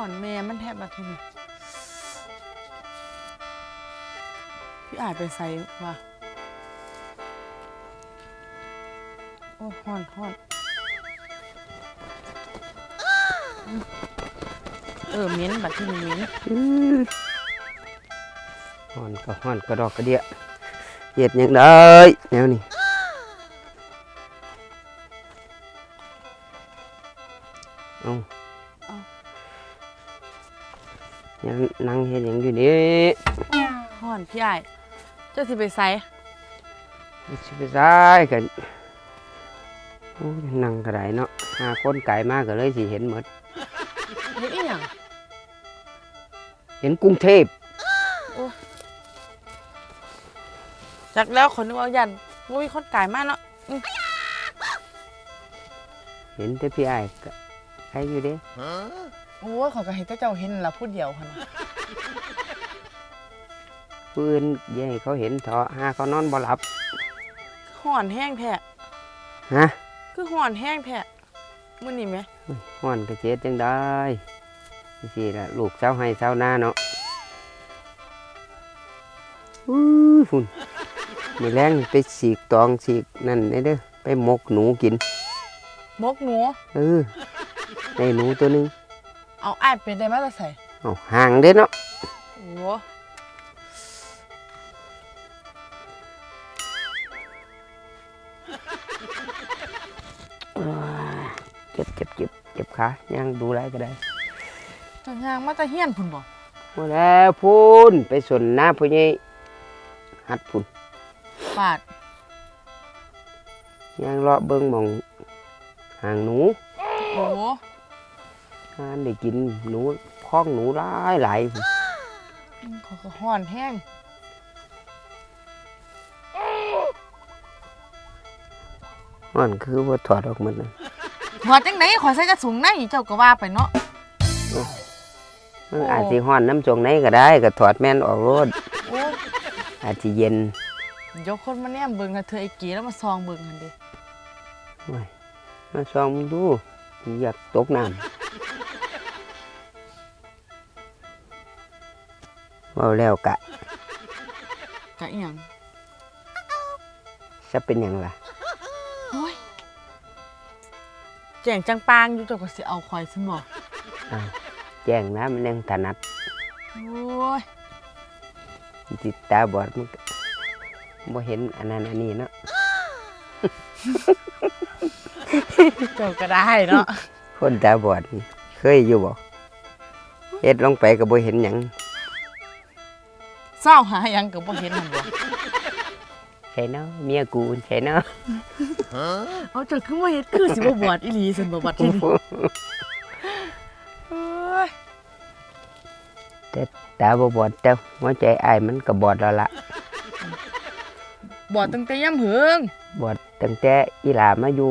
อนแม่มันแทบมาทีนี้พี่อายไปใส่ว่ะโอ้ยห่อนห่อนอืมเออเหม้นบัดที่นี่เหม้นฮ้อนก็ฮ้อนกระดอกกระเดียเฮ็ดหยังได้แนวนี้เอา ยังนั่งเฮ็ดหยังอยู่นี่ห่อนพี่อายเจ้าสิไปใส่สิไปไซกันนั่งก็ได้เนาะหาคนไกลมากก็เลยสิเห็นหมดเฮ็ดอีหยังเห็นกรุงเทพจักแล้วคนนึกว่ายันว่ามีคนไกายมากเนาะเห็นแต่พี่ไอ้ายก็ใครอยู่เด้ โอ้ยขอยก็เห็นแต่เจ้าเห็นนั่นละพูดเดียวค่ะนะปืนอยัให้เขาเห็นเถอะหาเขานอนบ่หลับห่อนแห้งแท้ฮะคือห่อนแห้งแท้มื้อนี้ไหมฮ้อนก็เจ็ดจังได้สิล่ะลูกเช้าให้เช้าหน้าเนาะอู้ยฝุ่นมีแรงนี่ไปสีกตองสีกนั่นได้เด้อไปหมกหนูกิน มกหนู เออในหนูตัวหนึง เอาอ้ายเป็นได้มาแต่ใส่เอาห่างเด้เนาะโอ้เจ็บเจ็บเจ็บเจ็บขายังดูไรก็ได้เจ้าย่างมาแต่เฮียนพุ่นบ่หมดแล้วพูนไปสนหน้าพ่อใหญ่หัดพุ่นปาดยังเลาะเบิ่งหมองห่างหนู โอ้ งานได้กินหนูพ้องหนูหลายหลายพุ่นเขาก็ห่อนแห้งมันคือว่าถอดออกหมดนะหัวจังไดขอยใส่กระสุงในเจ้าก็ว่าไปเนาะมันโอ้อาจสิห้อนน้ำจงไหนก็ได้ ก็ถอดแม่นออกรถโอ้ยอาจสิเย็นยกคนมาแนมเบิ่งนะเธอไอ้กีแล้วมาซองเบิ่งกันดิโอ้ยมาส่องมึงดูอยากตกน้ำ เว่าแล้วกะกะอีหยังจะเป็นหยังล่ะโอ้ยแจ้งจังปางอยู่เจ้าก็สิเอาข่อยซั่นบ่อ้าวแจ้งนะมันยังถนัดโอ้ยติดตาบอดมันก็บ่เห็นอันนั้นอันนี้เนาะเจ้าก็ได้เนาะคนตาบอดนี่เคยอยู่บ่เฮ็ดลงไปก็บ่เห็นหยัง เศร้าหาหยังก็บ่เห็นหั่นบ่ใช่เนาะเมียกูใช่เนาะเอาเจ้าคือบ่เฮ็ดคือสิบ่บวชอีหลีซั่นบ่บัดทีนี้โอ้ยแต่ตาบ่บอดแต่หัวใจอ้ายมันก็บอดแล้วล่ะบวชตั้งแต่ยามเหิงบอดตั้งแต่อีหลามาอยู่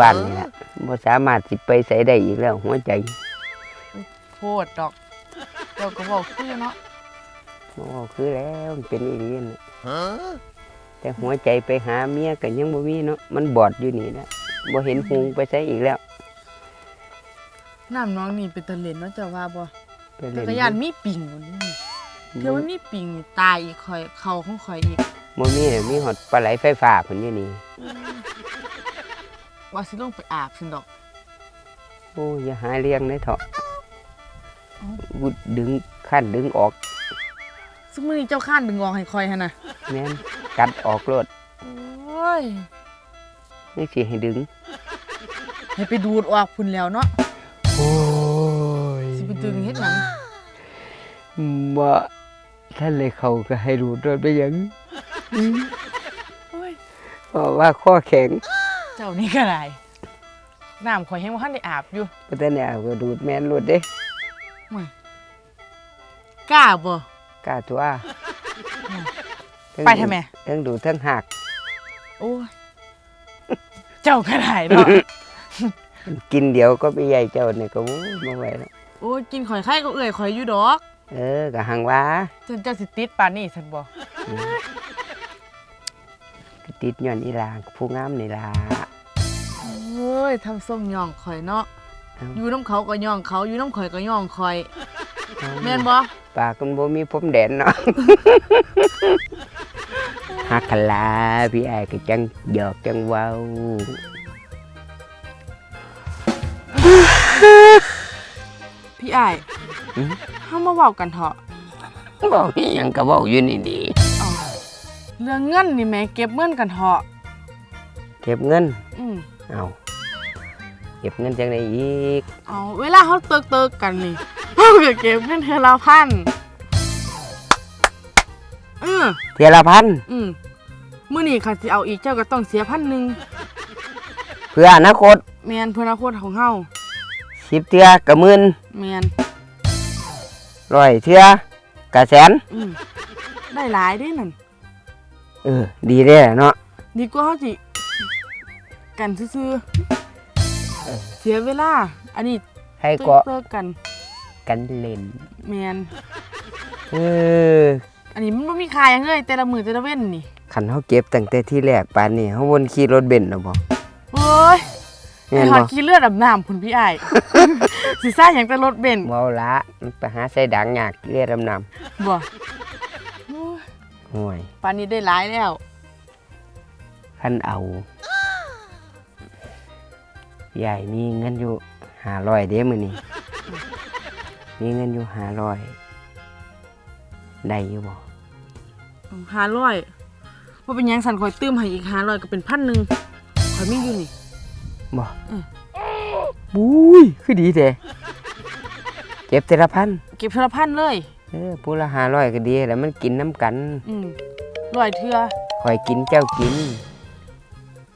บ้านนี่ล่ะบ่สามารถสิไปไสได้อีกแล้วหัวใจ โพดดอกเจ้าก็บอกคือเนาะ โอ้คือแล้วมันเป็นอีหลีนั่นน่ะแต่หัวใจไปหาเมียก็ยังบ่มีเนาะมันบอดอยู่นี่นะบ่เห็นหุงไปไสอีกแล้วน้ำน้องนี่เป็นตะเล่นเนาะเจ้าว่าบ่ไปจัเล่นกรยานมีปิงบ่นี่เดี๋ยวมันมีปิงนี่ตายอีกข่อยเข้าของข่อยอีกบ่มีน่ะมีฮอดปลาไหลไฟฟ้าเพิ่นอยู่นี่ว่าสิลงไปอาบซั่นดอกโอ้อย่าหาเลี้ยงเลยเถอะเอ้าวุดดึงขั้นดึงออก ซึ่งมื้อนี้เจ้าข้านดึงออกให้ข่อยหั่นน่ะแม่นกัดออกรถโอ้ยนี่สิให้ดึง ให้ไปดูดออกพุ่นแล้วเนาะโอ้ยสิไปดึงเฮ็ดหยังบ่ท่านเลยเขาก็ให้ดูดรถไปหยังโอ้ยเพราะว่าข้อแข็งเจ้านี่ก็ได้น้ำข่อยยังบ่ทันได้อาบอยู่บ่ทันได้เอาก็ดูดแม่นรถเด้ กล้าบ่ กล้าตัวไปทำไม ทั้งดูดทั้งหักโอ้ยเจ้าก็ได้เนาะกินเดี๋ยวก็ไปใหญ่เจ้าเนี่ยก็โอ้ยบ่ไหวแล้วโอ้ยกินข่อยไข่ก็เอื่อยข่อยอยู่ดอกเออก็หังว่าจนเจ้าสิติดปานนี้ซั่นบ่ติดย้อนอีหลาผู้งามนี่ล่ะโอ้ยทำทรงย่องข่อยเนาะเเอ้าอยู่น้ำเขาก็ย่องเขาอยู่น้ำข่อยก็ย่องข่อยเอ้า แม่นบ่ปากมันบ่มีพรมแดนเนาะฮักคลาพี่ไอ้ายก็จังหยอกจังเว้าพี่อ้ายหืมเฮามาเว้ากันเถอะบอกอีหยังก็เว้าอยู่นี่ดีเอาเรื่องเงินนี่แหม่เก็บเงินกันเถอะเก็บเงินอืมเอาเก็บเงินจังไดอีก เอาเวลาเฮาเติกๆกันนี่ เฮาก็เก็บเงินเทื่อละพันอือเทียละพันอืมมื้อนี้ค่ะสิเอาอีกเจ้าก็ต้องเสียพันหนึงเพื่ออนาคตแม่นเพื่ออนาคตของเฮาสิบเทื่อกะหมื่นแม่นร้อยเทื่อกะแสน อืมได้หลายเด้นั่น เออ ดีเด้อเนาะดีกว่าเฮาสิกันซื่อๆเสียเวลา อันนี้ให้เก็เติกๆกัน กันเล่นแม่นเอออันนี้มันบ่มีค่าหยังเลยแต่ละมื้อแต่ละเว้นนี่คันเฮาเก็บตั้งแต่ที่แรกปานนี้เฮาวนขี่รถเบนซ์น่ะบ่โอ้ยแม่นไอ้หอบ่ดขี้เลือดอาบน้ำคุณพี่อ้าย สิซ่าหยังแต่รถเบนซ์เว้าละมันไปหาใส่ดังยากเรียดำน้บ่โอ้ยำห่วยปานนี้ได้หลายแล้วคันเอายายมีเงินอยู่500เด้มื้อนี้ มีเงินอยู่500ได้อยู่บ่ห้าร้อยว่าเป็นหยังสันคอยตื้มให้อีกห้าร้อยก็เป็นพันหนึ่งคอยมีอยู่นี่ บ่อืม บุ้ยคือดีแท้เก็บแต่ละพันเก็บเทอละพันเลย เออผู้ละ500ก็ดีแล้วมันกินน้ำกันอืมร้อยเทือข่อยกินเจ้ากิน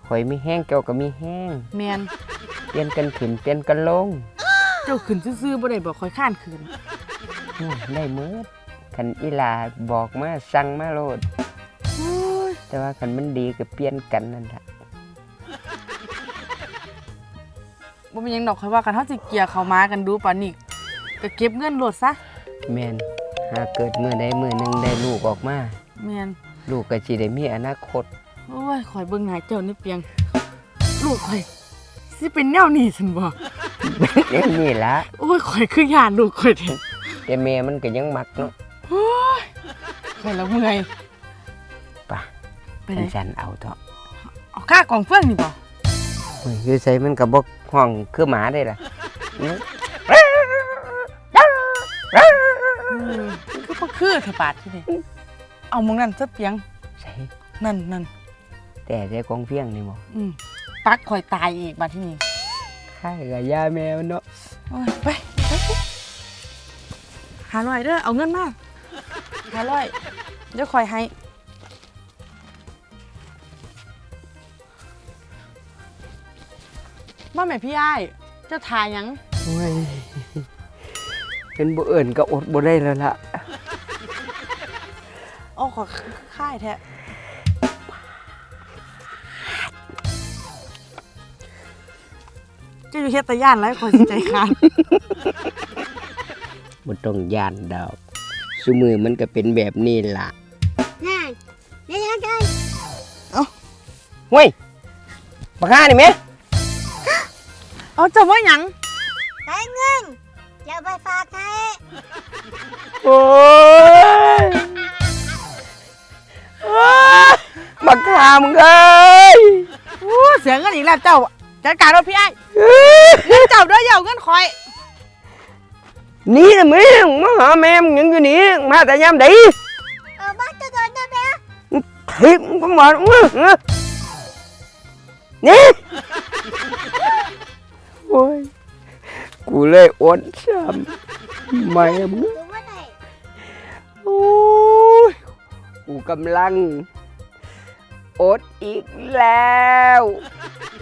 ข่อยมีแห้งเจ้าก็มีแห้ง แมนเปลี่ยนกันขึ้นเปลี่ยนกันลง เจ้าขึ้นซื่อๆบ่ได้บอกคอยข้านขึ้นอืมได้เมืดคันอีหลาบอกมาสั่งมาโลด โอ้ยแต่ว่าคันมันดีก็เปลี่ยนกันนั่นแหละบ่เป็นหยังดอกคอยว่ากันเฮาสิเกลียร์เข้ามากันดูปานนี้ก็เก็บเงินโลดซะแม่นหากเกิดมือใดมือหนึ่งได้ลูกออกมา แมนลูกก็สิได้มีอนาคต โอ้ยคอยเบิ่งหน้าเจ้านี่เปียง ลูกคอยสิเป็นแนวนี้ซั่นบ่ อย่างนี้ละโอ้ยคอยคือย่านลูกคอยแท้แต่แม่มันก็ยังมักเนาะคอยละเมื่อยป่ะไปไหนอันฉันเอาเถอะเอาค่ากล่องเฟื่องนี่บ่เฮ้ยอยู่ใส่มันก็บ่ห้องคือหมาได้ล่ะอื้ออืมมันคือบ่คือเถอะบาดที่นี่เอาหมองนั้นซะเปียงใส่นั่นนั่นแต่แต่กองเฟียงนี่บ่อืมปักคอยตายอีกบาดที่นี่ ข้ากับยาแมวเนาะโอ้ยไปไปไปหาร้อยเด้อเอาเงินมาหาร้อยเดี๋ยวคอยให้ว่าแม่พี่อ้ายเจ้าทายหยังโอ้ยเป็นบ่เอิ่นก็อดบ่ได้แล้วล่ะโอ้ขอค่ายแท้ จะอยู่เฮ็ดแตะย่านไรคอยสิใจขาดบ่ต้องย่านดอกซุมือมันก็เป็นแบบนี้ล่ะน่าเดี๋ยวยังไงเฮ้ยบักห่านี่แม่เอาเจะว่าหยังใช้เงินอย่าไปฝากใครโอ้ยโอ้ยบักห่ามึงเอ้ย อู้เสียเงินอีกแล้วเจ้า จัดการรถพี่ไอ้เงินเจ้าเด้ออย่าเอาเงินคอยหนี่นะมึงมาหาแม่มึงยังอยู่นี่มาแต่ยามใดเออบ้านจะโดนนะแม่ทิพมึงก็มาอื้ออื้อนี่โอ้ยกูเลยอดช้ำไม่มึง หรือว่าไหนโอ้ยกูกำลังอดอีกแล้วฮ่า